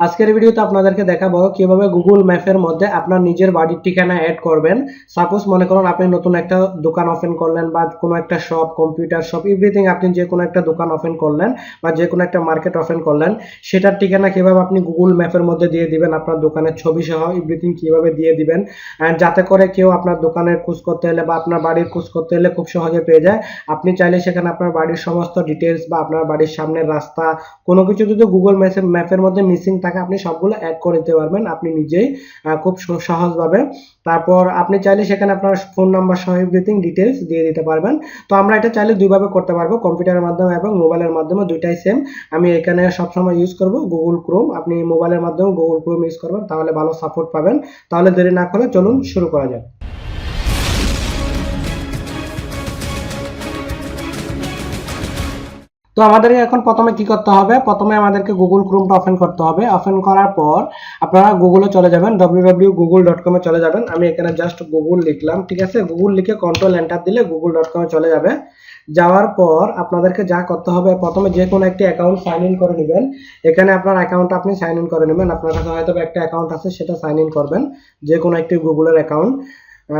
আজকের ভিডিওতে আপনাদেরকে দেখাবো কীভাবে গুগল ম্যাপের মধ্যে আপনার নিজের বাড়ির ঠিকানা অ্যাড করবেন। সাপোজ মনে করুন আপনি নতুন একটা দোকান ওপেন করলেন বা কোনো একটা শপ কম্পিউটার শপ এভরিথিং আপনি যে কোনো একটা দোকান ওপেন করলেন বা যে কোনো একটা মার্কেট ওপেন করলেন, সেটার ঠিকানা কীভাবে আপনি গুগল ম্যাপের মধ্যে দিয়ে দিবেন, আপনার দোকানের ছবি সহ এভরিথিং কীভাবে দিয়ে দিবেন যাতে করে কেউ আপনার দোকানের খোঁজ করতে হলে বা আপনার বাড়ির খোঁজ করতে হলে খুব সহজে পেয়ে যায়। আপনি চাইলে সেখানে আপনার বাড়ির সমস্ত ডিটেলস বা আপনার বাড়ির সামনের রাস্তা, কোনো কিছু যদি গুগল ম্যাপের মধ্যে মিসিং থাকে আপনি সবগুলো অ্যাড করে দিতে পারবেন। আপনি নিজেই খুব সহজভাবে। তারপর আপনি চাইলে সেখানে আপনার ফোন নাম্বার সহ এভরিথিং ডিটেলস দিয়ে দিতে পারবেন। তো আমরা এটা চাইলে দুইভাবে করতে পারব। কম্পিউটারের মাধ্যমে এবং মোবাইলের মাধ্যমে দুইটাই সেম আমি এখানে সবসময় ইউজ করব গুগল ক্রোম আপনি মোবাইলের মাধ্যমে গুগল ক্রোম ইউজ করবেন, তাহলে ভালো সাপোর্ট পাবেন। তাহলে দেরি না করে চলুন শুরু করা যাক। তো আমাদেরকে এখন প্রথমে কি করতে হবে? প্রথমে আমাদেরকে গুগল ক্রোমটা ওপেন করতে হবে। ওপেন করার পর আপনারা গুগলে চলে যাবেন, www.google.com এ চলে যাবেন। আমি এখানে জাস্ট গুগল লিখলাম, ঠিক আছে? গুগল লিখে কন্ট্রোল এন্টার দিলে google.com এ চলে যাবে। যাওয়ার পর আপনাদেরকে যা করতে হবে, প্রথমে যে কোনো একটি অ্যাকাউন্ট সাইন ইন করে নেবেন। এখানে আপনার অ্যাকাউন্ট আপনি সাইন ইন করে নেবেন। আপনার কাছে হয়তো একটা অ্যাকাউন্ট আছে, সেটা সাইন ইন করবেন। যে কোনো একটি গুগলের অ্যাকাউন্ট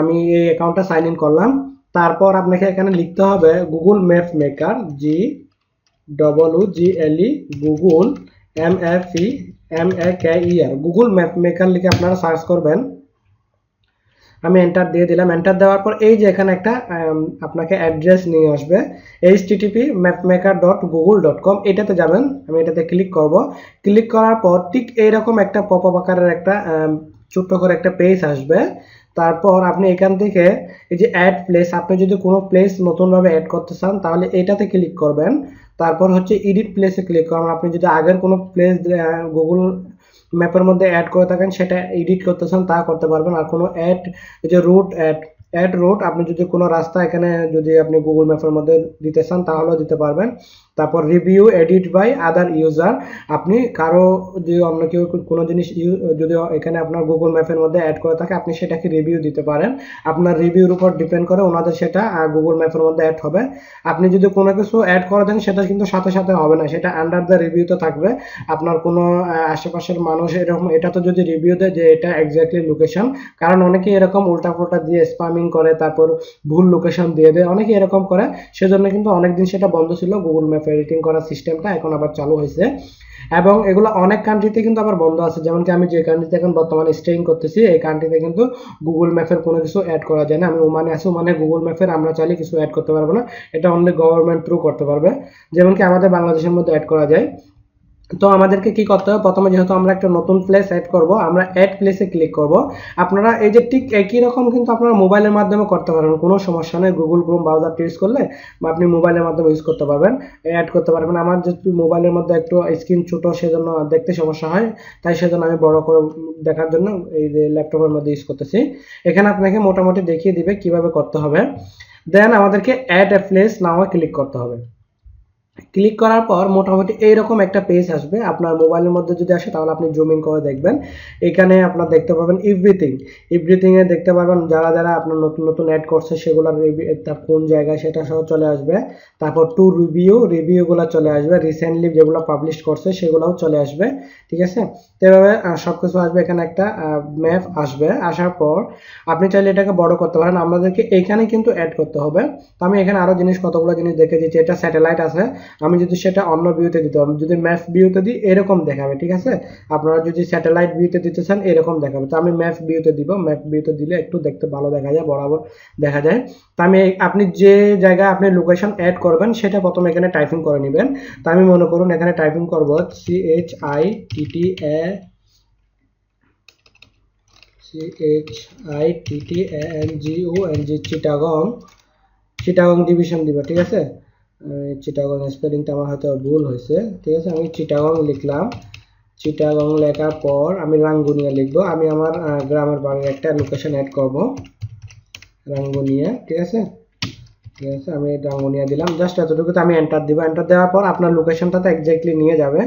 আমি এই অ্যাকাউন্টটা সাইন ইন করলাম। তারপর আপনাকে এখানে লিখতে হবে Google map maker G double O G L E Google M F E M A K E R Google map maker লিখে আপনারা সার্চ করবেন। আমি এন্টার দিয়ে দিলাম। এন্টার দেওয়ার পর এই যে এখানে একটা আপনাকে অ্যাড্রেস নিয়ে আসবে। H TTP mapmaker dot Google dot com এটাতে যাবেন। আমি এটাতে ক্লিক করব। ক্লিক করার পর ঠিক এইরকম একটা পপ আকারের একটা ছোট্ট করে একটা পেজ আসবে। তারপর আপনি এখান থেকে এই যে অ্যাড প্লেস আপনি যদি কোনো প্লেস নতুনভাবে অ্যাড করতে চান, তাহলে এটাতে ক্লিক করবেন। তারপর হচ্ছে এডিট প্লেসে ক্লিক করবেন আপনি যদি আগের কোনো প্লেস গুগল ম্যাপের মধ্যে অ্যাড করে থাকেন, সেটা এডিট করতে চান, তা করতে পারবেন। আর কোনো অ্যাড যে রুট অ্যাড অ্যাড রুট আপনি যদি কোনো রাস্তা এখানে যদি আপনি গুগল ম্যাপের মধ্যে দিতে চান, তাহলেও দিতে পারবেন। তারপর review edit by other user আপনি কারও যদি অন্য কেউ কোনো জিনিস যদি এখানে আপনার গুগল ম্যাপের মধ্যে অ্যাড করে থাকে, আপনি সেটাকে রিভিউ দিতে পারেন। আপনার রিভিউর উপর ডিপেন্ড করে ওনাদের সেটা গুগল ম্যাপের মধ্যে অ্যাড হবে। আপনি যদি কোনো কিছু অ্যাড করে দেন, সেটা কিন্তু সাথে সাথে হবে না। সেটা আন্ডার দ্য রিভিউতে থাকবে। আপনার কোনো আশেপাশের মানুষ এরকম এটা তো যদি রিভিউ দেয় যে এটা এক্স্যাক্টলি লোকেশন কারণ অনেকে এরকম উল্টা পুল্টা দিয়ে স্পামিং করে, তারপর ভুল লোকেশন দিয়ে দেয়, অনেকে এরকম করে। সেজন্য কিন্তু অনেকদিন সেটা বন্ধ ছিল গুগল ম্যাপ এডিটিং করার সিস্টেমটা এখন আবার চালু হয়েছে। এবং এগুলো অনেক কান্ট্রিতে কিন্তু আবার বন্ধ আছে যেমন কি আমি যে কান্ট্রিতে এখন বর্তমানে স্টেইং করতেছি, এই কান্ট্রিতে কিন্তু গুগল ম্যাপের কোনো কিছু অ্যাড করা যায় না। আমি ওমানে আছি, ওমানে গুগল ম্যাপের আমরা চাইলে কিছু অ্যাড করতে পারব না। এটা অনলি গভর্নমেন্ট থ্রু করতে পারবে। যেমন কি আমাদের বাংলাদেশের মধ্যে অ্যাড করা যায়। তো আমাদেরকে কি করতে হবে? প্রথমে যেহেতু আমরা একটা নতুন প্লেস অ্যাড করব, আমরা অ্যাড প্লেসে ক্লিক করব। আপনারা এই যে ঠিক একই রকম কিন্তু আপনারা মোবাইলের মাধ্যমে করতে পারবেন, কোনো সমস্যা নেই। গুগল ক্রোম ব্রাউজার ইউজ করলে বা আপনি মোবাইলের মাধ্যমে ইউজ করতে পারবেন অ্যাড করতে পারবেন। আমার যেহেতু মোবাইলের মধ্যে একটু স্ক্রিন ছোট, সেজন্য দেখতে সমস্যা হয়, তাই সেজন্য আমি বড় করে দেখার জন্য এই যে ল্যাপটপের মধ্যে ইউজ করতেছি। এখানে আপনাকে মোটামুটি দেখিয়ে দিবে কীভাবে করতে হবে। দেন আমাদেরকে add a place now click করতে হবে। ক্লিক করার পর মোটামুটি এইরকম একটা পেজ আসবে। আপনার মোবাইলের মধ্যে যদি আসে তাহলে আপনি জুমিং করে দেখবেন। এখানে আপনার দেখতে পাবেন এভরিথিং এ দেখতে পারবেন যারা যারা আপনার নতুন নতুন অ্যাড করছে সেগুলোর তার কোন জায়গায় সেটা সহ চলে আসবে। তারপর টু রিভিউ রিভিউগুলো চলে আসবে। রিসেন্টলি যেগুলো পাবলিশ করছে সেগুলোও চলে আসবে। ঠিক আছে? তো এভাবে আহ, সবকিছু আসবে। এখানে একটা ম্যাপ আসবে। আসার পর আপনি চাইলে এটাকে বড় করতে পারেন। আমাদেরকে এইখানে কিন্তু অ্যাড করতে হবে। তো আমি এখানে আরও জিনিস কতগুলো জিনিস দেখে দিচ্ছি এটা স্যাটেলাইট আছে আমি যদি সেটা অন্য ভিউতে দিতে হবে যদি ম্যাপ ভিউতে দিই, এরকম দেখাবে, ঠিক আছে? আপনারা যদি স্যাটেলাইট ভিউতে দিতে চান, এরকম দেখাবে। তো আমি ম্যাপ ভিউতে দিব ম্যাপ ভিউতে দিলে একটু দেখতে ভালো দেখা যায়, বরাবর দেখা যায়। তো আমি আপনি যে জায়গায় আপনি লোকেশন অ্যাড করবেন, সেটা প্রথমে এখানে টাইপিং করে নেবেন। তো আমি মনে করুন, এখানে টাইপিং করব C H I T T A C H I T T A N G O N G Chittagong Chittagong division দিব, ঠিক আছে? চিটাগং স্পেলিংটা আমার হয়তো ভুল হয়েছে। ঠিক আছে, আমি চিটাগং লিখলাম। চিটাগং লেখার পর আমি রাঙ্গুনিয়া লিখব। আমি আমার গ্রামের বাড়ির একটা লোকেশন অ্যাড করব। রাঙ্গুনিয়া, ঠিক আছে? ঠিক আছে, আমি রাঙ্গুনিয়া দিলাম। জাস্ট এতটুকুতে আমি এন্টার দিব। এন্টার দেওয়ার পর আপনার লোকেশনটাতে এক্স্যাক্টলি নিয়ে যাবে।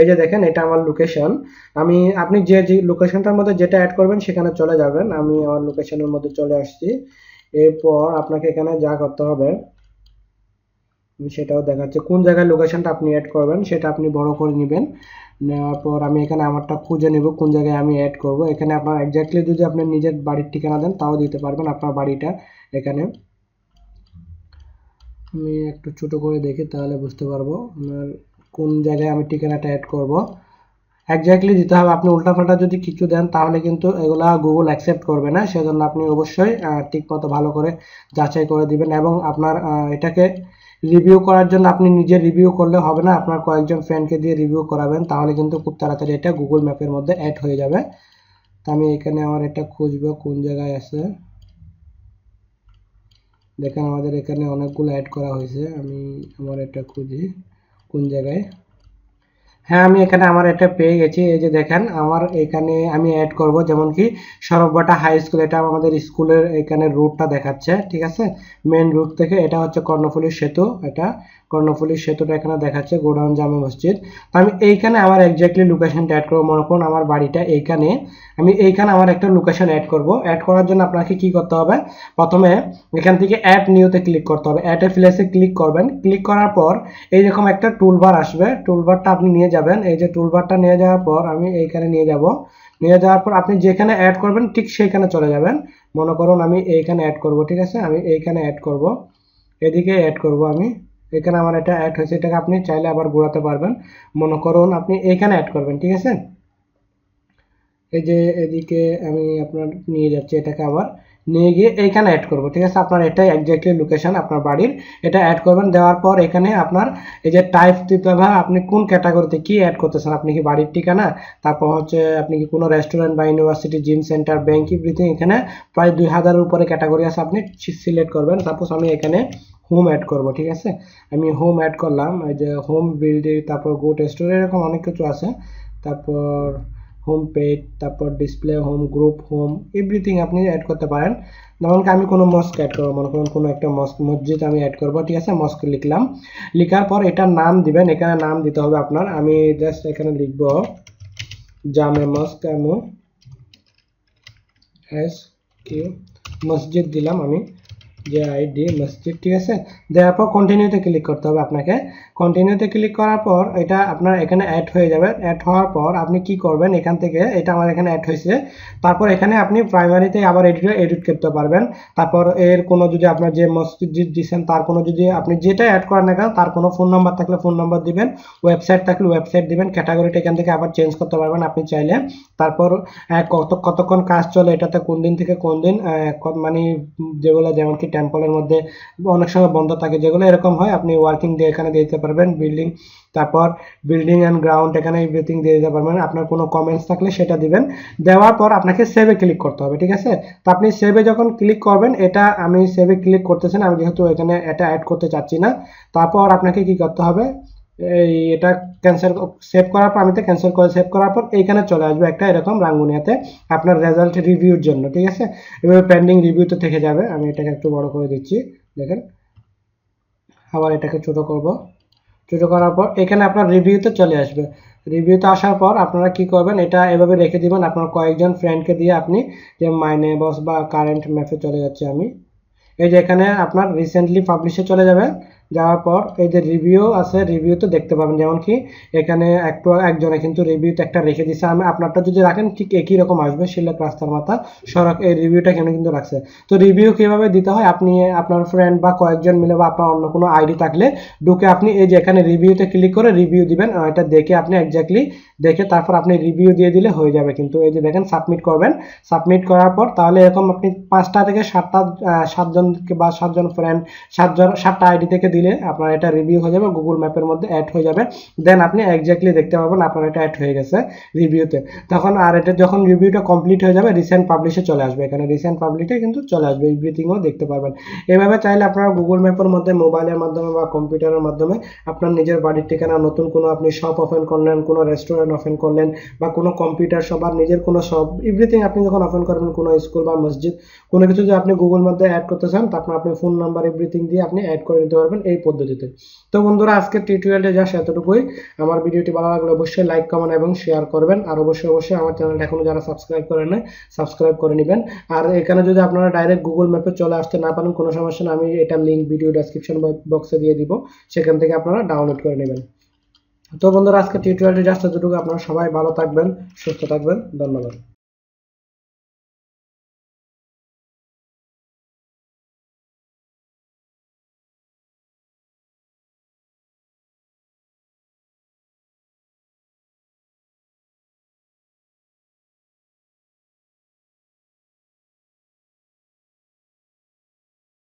এই যে দেখেন, এটা আমার লোকেশন আমি, আপনি যে যে লোকেশনটার মধ্যে যেটা অ্যাড করবেন, সেখানে চলে যাবেন। আমি আমার লোকেশনের মধ্যে চলে আসছি। এরপর আপনাকে এখানে যা করতে হবে সেটাও দেখাচ্ছি। কোন জায়গায় লোকেশনটা আপনি অ্যাড করবেন, সেটা আপনি বড় করে নেবেন। নেওয়ার পর আমি এখানে আমারটা খুঁজে নেব, কোন জায়গায় আমি অ্যাড করব। এখানে আপনার এক্স্যাক্টলি যদি আপনি নিজের বাড়ির ঠিকানা দেন, তাও দিতে পারবেন আপনার বাড়িটা এখানে। আমি একটু ছোট করে দেখি, তাহলে বুঝতে পারব আমার কোন জায়গায় আমি ঠিকানাটা অ্যাড করব। এক্স্যাক্টলি দিতে হবে। আপনি উল্টাপাল্টা যদি কিছু দেন, তাহলে কিন্তু এগুলা গুগল অ্যাকসেপ্ট করবে না। সেজন্য আপনি অবশ্যই ঠিকমতো ভালো করে যাচাই করে দিবেন এবং আপনার এটাকে রিভিউ করার জন্য আপনি নিজে রিভিউ করলে হবে না। আপনার কয়েকজন ফ্রেন্ডকে দিয়ে রিভিউ করাবেন, তাহলে কিন্তু খুব তাড়াতাড়ি এটা গুগল ম্যাপের মধ্যে অ্যাড হয়ে যাবে। তো আমি এখানে আমার এটা খুঁজবো, কোন জায়গায় আছে? দেখেন আমাদের এখানে অনেকগুলো অ্যাড করা হয়েছে, আমি আমার এটা খুঁজি, কোন জায়গায়? হ্যাঁ আমি এখানে আমার এটা পেয়ে গেছি। এই যে দেখেন, আমার এখানে আমি অ্যাড করব। যেমন কি সরববাটা হাই স্কুল এটা আমাদের স্কুলের এখানে রুটটা দেখাচ্ছে, ঠিক আছে? মেন রুট থেকে এটা হচ্ছে কর্ণফুলী সেতু, এটা কর্ণফুলী সেতুটা এখানে দেখাচ্ছে, গোডাউন জামে মসজিদ। তো আমি এইখানে আমার এক্স্যাক্টলি লোকেশনটা অ্যাড করব। মনে করুন, আমার বাড়িটা এইখানে। আমি এইখানে আমার একটা লোকেশন অ্যাড করব। অ্যাড করার জন্য আপনাকে কি করতে হবে? প্রথমে এখান থেকে অ্যাড নিউতে ক্লিক করতে হবে। অ্যাড এ প্লেসে ক্লিক করবেন। ক্লিক করার পর এইরকম একটা টুলবার আসবে। টুলবারটা আপনি নিয়ে যাবেন, এই যে টুলবারটা নিয়ে যাওয়ার পর আমি এইখানে নিয়ে যাব। নিয়ে যাওয়ার পর আপনি যেখানে অ্যাড করবেন, ঠিক সেইখানে চলে যাবেন। মনে করুন আমি এইখানে অ্যাড করব, ঠিক আছে? আমি এইখানে অ্যাড করব। এদিকে অ্যাড করব আমি। এখানে আমার এটা অ্যাড হয়েছে, এটাকে আপনি চাইলে আবার ঘোরাতে পারবেন। মনে করুন আপনি এইখানে অ্যাড করবেন, ঠিক আছে? এই যে এদিকে আমি আপনার নিয়ে যাচ্ছি এটাকে আবার। নিয়ে গিয়ে এইখানে অ্যাড করব, ঠিক আছে? আপনার এটাই এক্স্যাক্টলি লোকেশন আপনার বাড়ির। এটা অ্যাড করবেন, দেওয়ার পর এখানে আপনার এই যে টাইপ দিতে হবে, আপনি কোন ক্যাটাগরিতে কি অ্যাড করতেছেন? আপনি কি বাড়ির ঠিকানা? তারপর হচ্ছে আপনি কি কোনো রেস্টুরেন্ট বা university gym centre bank everything এখানে প্রায় দুই হাজারের উপরে ক্যাটাগরি আছে, আপনি সিলেক্ট করবেন। সাপোজ আমি এখানে হোম অ্যাড করব, ঠিক আছে? আমি হোম অ্যাড করলাম, এই যে হোম বিল্ডিং তারপর গোট স্টোর এরকম অনেক কিছু আছে। তারপর হোম পেজ তারপর display home group home everything আপনি অ্যাড করতে পারেন। যেমন আমি কোনো মস্ক অ্যাড করব মনে করুন কোনো একটা মস্ক মসজিদ আমি অ্যাড করব, ঠিক আছে? মস্ক লিখলাম। লেখার পর এটার নাম দিবেন, এখানে নাম দিতে হবে আপনার। আমি জাস্ট এখানে লিখব, জামে মস্ক এমো এস কিউ মসজিদ দিলাম আমি, যে আইডি মসজিদ, ঠিক আছে? দেওয়ার পর কন্টিনিউতে ক্লিক করতে হবে আপনাকে। কন্টিনিউতে ক্লিক করার পর এটা আপনার এখানে অ্যাড হয়ে যাবে। অ্যাড হওয়ার পর আপনি কি করবেন? এখান থেকে এটা আমার এখানে অ্যাড হয়েছে। তারপর এখানে আপনি প্রাইমারিতে আবার এডিট এডিট করতে পারবেন। তারপর এর কোনো যদি আপনার যে মসজিদ দিচ্ছেন তার কোনো যদি আপনি যেটা অ্যাড করেন না কেন, তার কোনো ফোন নাম্বার থাকলে ফোন নাম্বার দিবেন। ওয়েবসাইট থাকলে ওয়েবসাইট দিবেন। ক্যাটাগরিটা এখান থেকে আবার চেঞ্জ করতে পারবেন আপনি চাইলে। তারপর কত, কতক্ষণ কাজ চলে, এটাতে কোন দিন থেকে কোন দিন মানে যেগুলো যেমন কি টেম্পলের মধ্যে অনেক সময় বন্ধ থাকে, যেগুলো এরকম হয়, আপনি ওয়ার্কিং ডে এখানে দিয়ে দিতে পারবেন বিল্ডিং তারপর বিল্ডিং অ্যান্ড গ্রাউন্ড এখানে এভরিথিং দিয়ে দিতে পারবেন। আপনার কোনো কমেন্টস থাকলে সেটা দিবেন। দেওয়ার পর আপনাকে সেভে ক্লিক করতে হবে, ঠিক আছে? তো আপনি সেভে যখন ক্লিক করবেন, এটা আমি সেভে ক্লিক করতেছেন আমি যেহেতু এখানে এটা অ্যাড করতে চাচ্ছি না। তারপর আপনাকে কি করতে হবে? এই এটা ক্যান্সেল সেভ করার পর আমি তো ক্যান্সেল করে সেভ করার পর এইখানে চলে আসবে একটা এরকম রাঙ্গুনিয়াতে আপনার রেজাল্ট রিভিউর জন্য, ঠিক আছে? এভাবে পেন্ডিং রিভিউতে থেকে যাবে। আমি এটাকে একটু বড় করে দিচ্ছি, দেখেন। আবার এটাকে ছোট করব। ছোট করার পর এখানে আপনার রিভিউতে চলে আসবে। রিভিউতে আসার পর আপনারা কি করবেন, এটা এভাবে রেখে দিবেন। আপনার কয়েকজন ফ্রেন্ডকে দিয়ে আপনি যে মাই নেবস বা কারেন্ট ম্যাপে চলে যাচ্ছে আমি। এই যে এখানে আপনার রিসেন্টলি পাবলিশে চলে যাবে। যাওয়ার পর এই যে রিভিউ আছে রিভিউতে দেখতে পাবেন। যেমন কি, এখানে একটু একজনে কিন্তু রিভিউতে একটা রেখে দিছে। আমি আপনারটা যদি রাখেন, ঠিক একই রকম আসবে, সিলেট রাস্তার মাথা, সড়ক, এই রিভিউটা এখানে কিন্তু রাখছে। তো রিভিউ কীভাবে দিতে হয়? আপনি আপনার ফ্রেন্ড বা কয়েকজন মিলে বা আপনার অন্য কোনো আইডি থাকলে ঢুকে আপনি এই যে এখানে রিভিউতে ক্লিক করে রিভিউ দিবেন। এটা দেখে আপনি এক্স্যাক্টলি দেখে তারপর আপনি রিভিউ দিয়ে দিলে হয়ে যাবে কিন্তু। এই যে দেখেন সাবমিট করবেন। সাবমিট করার পর তাহলে এরকম আপনি পাঁচটা থেকে সাতটা সাতজন বা সাতজন ফ্রেন্ড সাতজন, সাতটা আইডি থেকে দিলে আপনার এটা রিভিউ হয়ে যাবে গুগল ম্যাপের মধ্যে অ্যাড হয়ে যাবে। দেন আপনি এক্স্যাক্টলি দেখতে পাবেন আপনার এটা অ্যাড হয়ে গেছে রিভিউতে তখন আর এটা যখন রিভিউটা কমপ্লিট হয়ে যাবে রিসেন্ট পাবলিশে চলে আসবে। এখানে রিসেন্ট পাবলিশে কিন্তু চলে আসবে এভরিথিংও দেখতে পারবেন। এভাবে চাইলে আপনারা গুগল ম্যাপের মধ্যে মোবাইলের মাধ্যমে বা কম্পিউটারের মাধ্যমে আপনার নিজের বাড়ির ঠিকানা, নতুন কোনো আপনি শপ ওপেন করলেন, কোনো রেস্টুরেন্ট ওপেন করলেন বা কোনো কম্পিউটার শপ আর নিজের কোনো শপ এভরিথিং আপনি যখন ওপেন করবেন, কোনো স্কুল বা মসজিদ, কোনো কিছু যদি আপনি গুগল মধ্যে অ্যাড করতে চান তারপর আপনি ফোন নাম্বার এভরিথিং দিয়ে আপনি অ্যাড করে নিতে পারবেন। এই পদ্ধতিতে। তো বন্ধুরা, আজকের টিউটোরিয়ালটা জাস্ট এতটুকুই। আমার ভিডিওটি ভালো লাগলে অবশ্যই লাইক কমেন্ট এবং শেয়ার করবেন। আর অবশ্যই অবশ্যই আমার চ্যানেলটা এখনও যারা সাবস্ক্রাইব করে নেয় সাবস্ক্রাইব করে নেবেন। আর এখানে যদি আপনারা ডাইরেক্ট গুগল ম্যাপে চলে আসতে না পারেন, কোনো সমস্যা না আমি এটার লিঙ্ক ভিডিও ডেসক্রিপশন বক্সে দিয়ে দিব। সেখান থেকে আপনারা ডাউনলোড করে নেবেন। তো বন্ধুরা আজকে টিউটোরিয়ালটি জাস্ট এতটুকু। আপনারা সবাই ভালো থাকবেন, সুস্থ থাকবেন। ধন্যবাদ।